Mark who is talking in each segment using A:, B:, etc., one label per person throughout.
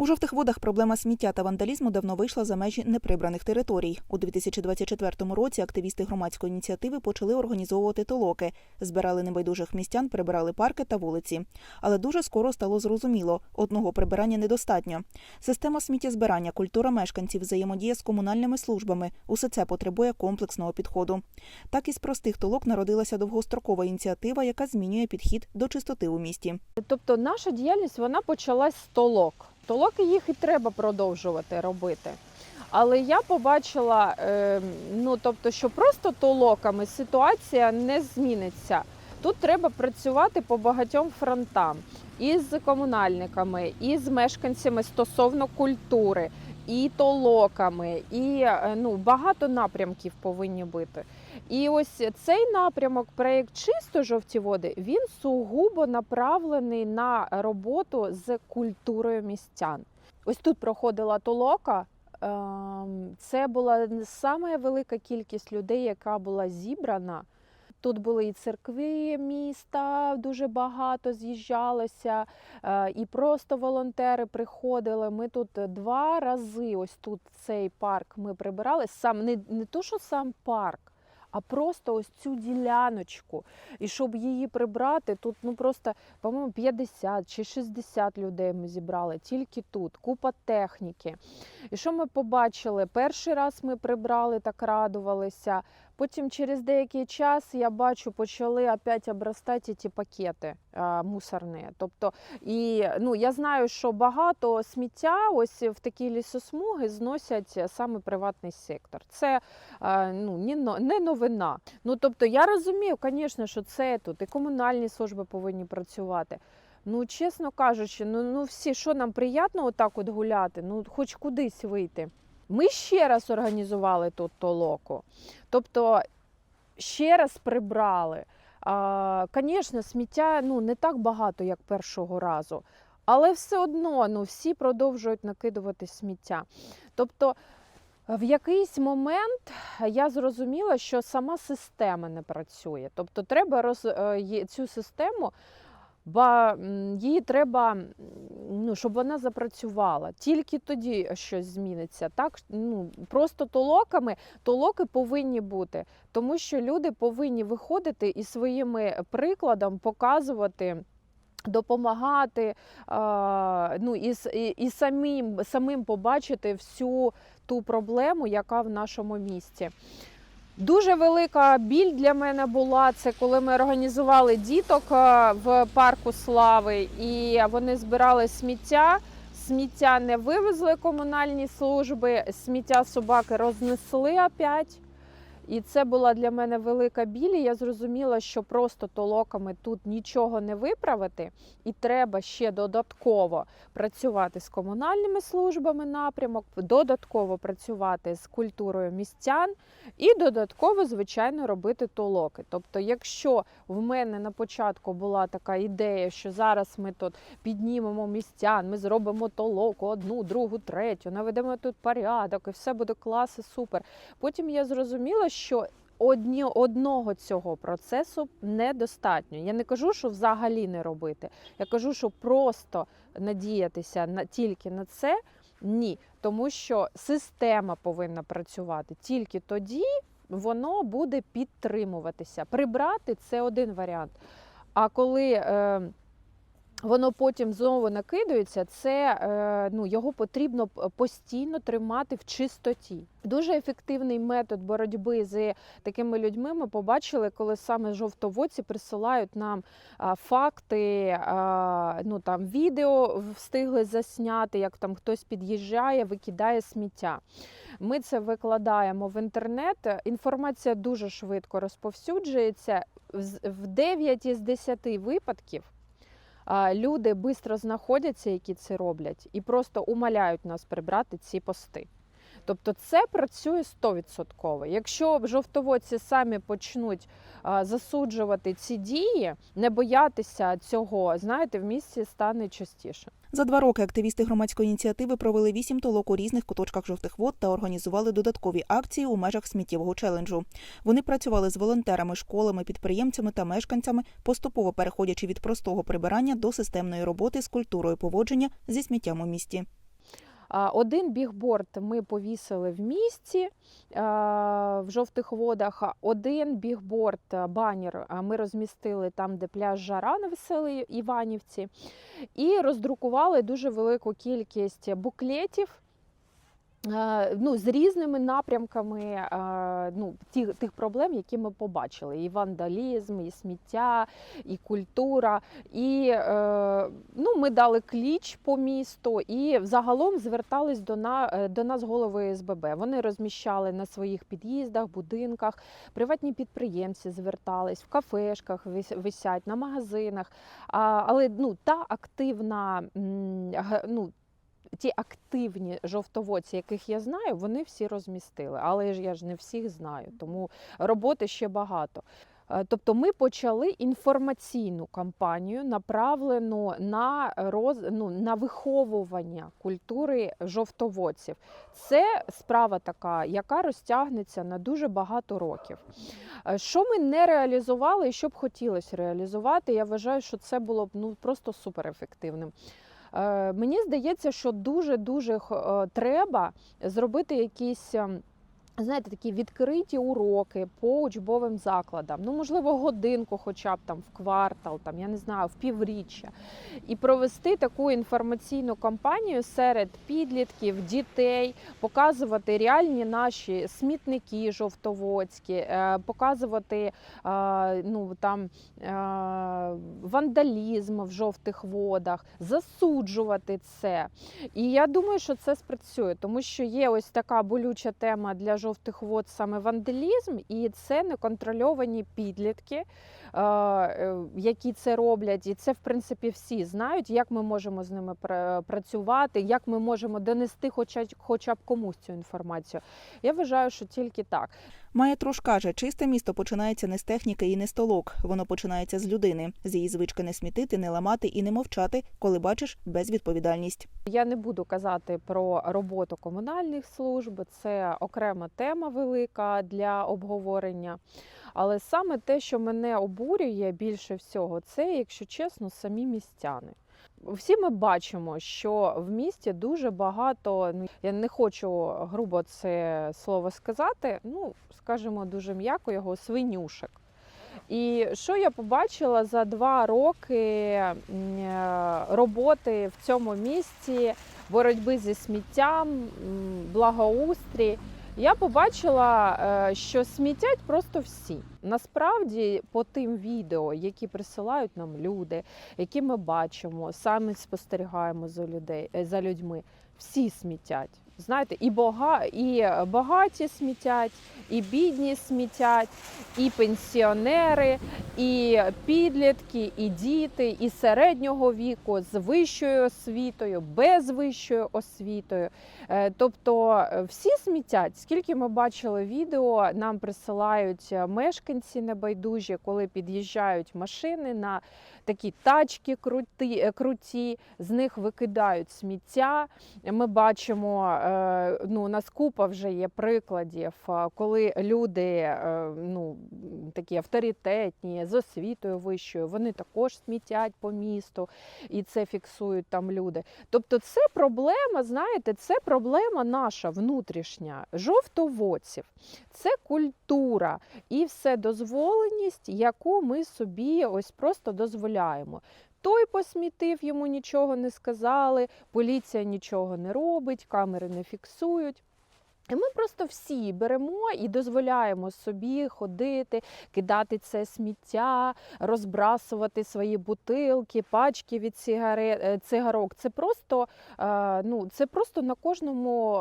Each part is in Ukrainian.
A: У жовтих водах проблема сміття та вандалізму давно вийшла за межі неприбраних територій. У 2024 році активісти громадської ініціативи почали організовувати толоки, збирали небайдужих містян, прибирали парки та вулиці. Але дуже скоро стало зрозуміло, одного прибирання недостатньо. Система сміттєзбирання, культура мешканців, взаємодія з комунальними службами усе це потребує комплексного підходу. Так із простих толок народилася довгострокова ініціатива, яка змінює підхід до чистоти у місті.
B: Тобто наша діяльність вона почалась з толок. Толоки їх і треба продовжувати робити. Але я побачила, е, ну тобто, що просто толоками ситуація не зміниться. Тут треба працювати по багатьом фронтам і з комунальниками, і з мешканцями стосовно культури, і толоками, і е, ну, багато напрямків повинні бути. І ось цей напрямок, проєкт чисто жовті води, він сугубо направлений на роботу з культурою містян. Ось тут проходила толока. ем, Це була саме велика кількість людей, яка була зібрана. Тут були і церкви міста, дуже багато з'їжджалося, е, і просто волонтери приходили. Ми тут два рази, ось тут цей парк ми прибирали. Сам не, не то, що сам парк, а просто ось цю діляночку. І щоб її прибрати, тут ну просто, по-моєму, 50 чи 60 людей ми зібрали тільки тут, купа техніки. І що ми побачили? Перший раз ми прибрали, так радувалися. Потім через деякий час я бачу, почали опять обростати ті пакети а, мусорні. Тобто, і ну я знаю, що багато сміття ось в такі лісосмуги зносять саме приватний сектор. Це а, ну не новина. Ну тобто, я розумію, звісно, що це тут і комунальні служби повинні працювати. Ну, чесно кажучи, ну, ну всі, що нам приємно отак от гуляти, ну хоч кудись вийти. Ми ще раз організували тут толоку. Тобто ще раз прибрали. Звісно, сміття ну, не так багато, як першого разу, але все одно ну, всі продовжують накидувати сміття. Тобто, в якийсь момент я зрозуміла, що сама система не працює. Тобто, треба роз, е, цю систему. Ба її треба, ну, щоб вона запрацювала. Тільки тоді щось зміниться. Так ну просто толоками толоки повинні бути, тому що люди повинні виходити і своїми прикладом показувати. Допомагати, ну і, і самим, самим побачити всю ту проблему, яка в нашому місті. Дуже велика біль для мене була це, коли ми організували діток е, в парку Слави, і вони збирали сміття. Сміття не вивезли комунальні служби, сміття собаки рознесли опять. І це була для мене велика біль. Я зрозуміла, що просто толоками тут нічого не виправити, і треба ще додатково працювати з комунальними службами напрямок, додатково працювати з культурою містян і додатково, звичайно, робити толоки. Тобто, якщо в мене на початку була така ідея, що зараз ми тут піднімемо містян, ми зробимо толоку одну, другу, третю, наведемо тут порядок, і все буде клас і супер. Потім я зрозуміла, що одні, одного цього процесу недостатньо. Я не кажу, що взагалі не робити. Я кажу, що просто надіятися на тільки на це. Ні, тому що система повинна працювати тільки тоді воно буде підтримуватися. Прибрати це один варіант. А коли е, воно потім знову накидується, це е, ну, його потрібно постійно тримати в чистоті. Дуже ефективний метод боротьби з такими людьми ми побачили, коли саме жовтоводці присилають нам факти, ну там відео встигли засняти, як там хтось під'їжджає, викидає сміття. Ми це викладаємо в інтернет. Інформація дуже швидко розповсюджується. В 9 із 10 випадків люди швидко знаходяться, які це роблять, і просто умоляють нас прибрати ці пости. Тобто це працює 100%. Якщо жовтоводці самі почнуть засуджувати ці дії, не боятися цього, знаєте, в місті стане частіше.
A: За два роки активісти громадської ініціативи провели вісім толок у різних куточках жовтих вод та організували додаткові акції у межах сміттєвого челенджу. Вони працювали з волонтерами, школами, підприємцями та мешканцями, поступово переходячи від простого прибирання до системної роботи з культурою поводження зі сміттям у місті.
B: Один бігборд ми повісили в місті в жовтих водах. Один бігборд, банер ми розмістили там, де пляж Жара на Веселій Іванівці, і роздрукували дуже велику кількість буклетів. Е, Ну, з різними напрямками е, ну, ті, тих проблем, які ми побачили: і вандалізм, і сміття, і культура. І е, ну, ми дали кліч по місту, і взагалом звертались до, на, до нас голови СББ. Вони розміщали на своїх під'їздах, будинках, приватні підприємці звертались, в кафешках висять, на магазинах. Але ну, та активна, ну, ті активні жовтоводці, яких я знаю, вони всі розмістили. Але ж я ж не всіх знаю, тому роботи ще багато. Е, Тобто ми почали інформаційну кампанію, направлену на роз... ну, на виховування культури жовтоводців. Це справа така, яка розтягнеться на дуже багато років. Е, Що ми не реалізували і що б хотілося реалізувати, я вважаю, що це було б ну, просто суперефективним. Е, Мені здається, що дуже-дуже х- е, треба зробити якісь. Знаєте, такі відкриті уроки по учбовим закладам. Ну, можливо, годинку, хоча б там в квартал, там я не знаю, в півріччя, і провести таку інформаційну кампанію серед підлітків, дітей, показувати реальні наші смітники жовтоводські, е, показувати е, ну там е, вандалізм в жовтих водах, засуджувати це. І я думаю, що це спрацює, тому що є ось така болюча тема для жовтих вод саме вандалізм, і це неконтрольовані підлітки, е, е, які це роблять. І це, в принципі, всі знають, як ми можемо з ними пра- працювати, як ми можемо донести хоча, хоча б комусь цю інформацію. Я вважаю, що тільки так.
A: Труш каже, чисте місто починається не з техніки і не з толок. Воно починається з людини, з її звички не смітити, не ламати і не мовчати, коли бачиш безвідповідальність.
B: Я не буду казати про роботу комунальних служб, це окрема тема велика для обговорення. Але саме те, що мене обурює більше всього, це, якщо чесно, самі містяни. Всі ми бачимо, що в місті дуже багато. Ну я не хочу грубо це слово сказати. Ну скажімо дуже м'яко його свинюшек. І що я побачила за два роки е, роботи в цьому місті, боротьби зі сміттям, благоустрій. Я побачила, е, що смітять просто всі. Насправді, по тим відео, які присилають нам люди, які ми бачимо, самі спостерігаємо за людей е, за людьми, всі смітять. Знаєте, і бога, і багаті смітять, і бідні смітять, і пенсіонери, і підлітки, і діти, і середнього віку з вищою освітою, без вищою освітою. Е, Тобто е, всі смітять. Скільки ми бачили відео, нам присилають е, мешканці небайдужі, коли під'їжджають машини на такі тачки круті, е, круті, з них викидають сміття. Ми бачимо, е, ну у нас купа вже є прикладів, е, коли люди ну, такі авторитетні, з освітою вищою, вони також смітять по місту, і це фіксують там люди. Тобто, це проблема, знаєте, це проблема наша внутрішня, жовтоводців, це культура і вседозволеність, яку ми собі ось просто дозволяємо. Той посмітив, йому нічого не сказали, поліція нічого не робить, камери не фіксують. І ми просто всі беремо і дозволяємо собі ходити, кидати це сміття, розбрасувати свої бутилки, пачки від сигарет, е, цигарок. Це просто, е, ну, це просто на кожному,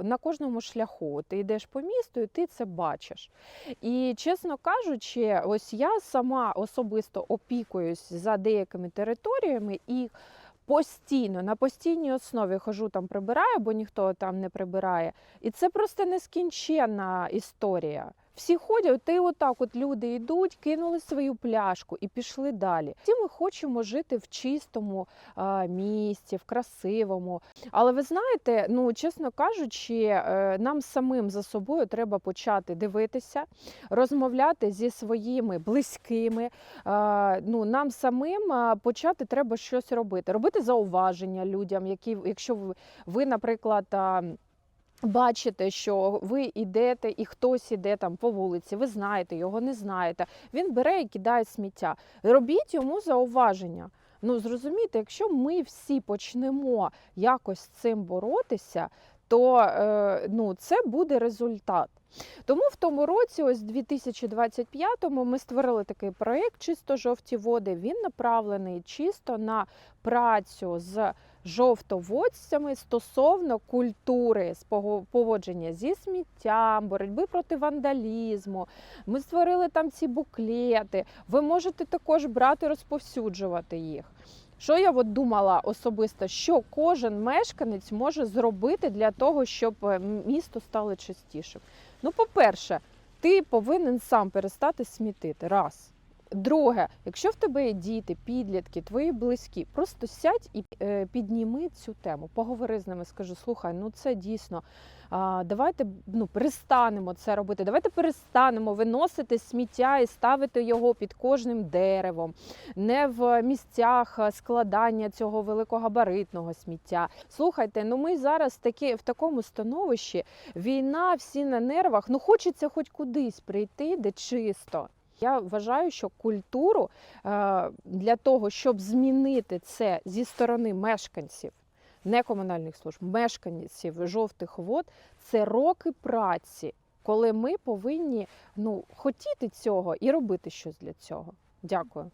B: е, на кожному шляху. Ти йдеш по місту і ти це бачиш. І чесно кажучи, ось я сама особисто опікуюсь за деякими територіями і. Постійно на постійній основі хожу там прибираю, бо ніхто там не прибирає. І це просто нескінченна історія. Всі ходять, ти отак, от люди йдуть, кинули свою пляшку і пішли далі. Всі ми хочемо жити в чистому а, місці, в красивому. Але ви знаєте, ну чесно кажучи, е, нам самим за собою треба почати дивитися, розмовляти зі своїми близькими. Ну, нам самим почати треба щось робити, робити зауваження людям, які, якщо ви, ви наприклад. Бачите, що ви йдете і хтось іде там по вулиці, ви знаєте, його не знаєте. Він бере і кидає сміття. Робіть йому зауваження. Ну зрозумійте, якщо ми всі почнемо якось з цим боротися, то е, ну, це буде результат. Тому в тому році, ось 2025-му, ми створили такий проєкт Чисто жовті води. Він направлений чисто на працю з жовтоводцями стосовно культури поводження зі сміттям, боротьби проти вандалізму. Ми створили там ці буклети. Ви можете також брати, розповсюджувати їх. Що я от думала особисто, що кожен мешканець може зробити для того, щоб е, місто стало чистішим? Ну, по-перше, ти повинен сам перестати смітити. Раз. Друге, якщо в тебе є діти, підлітки, твої близькі, просто сядь і е, підніми цю тему, поговори з ними, скажи, слухай, ну це дійсно. А, давайте ну, перестанемо це робити. Давайте перестанемо виносити сміття і ставити його під кожним деревом, не в місцях е, складання цього великогабаритного сміття. Слухайте, ну ми зараз такі в такому становищі. Війна, всі на нервах. Ну хочеться хоч кудись прийти, де чисто. Я вважаю, що культуру е, для того, щоб змінити це зі сторони мешканців, не комунальних служб, мешканців жовтих вод, це роки праці, коли ми повинні ну, хотіти цього і робити щось для цього. Дякую.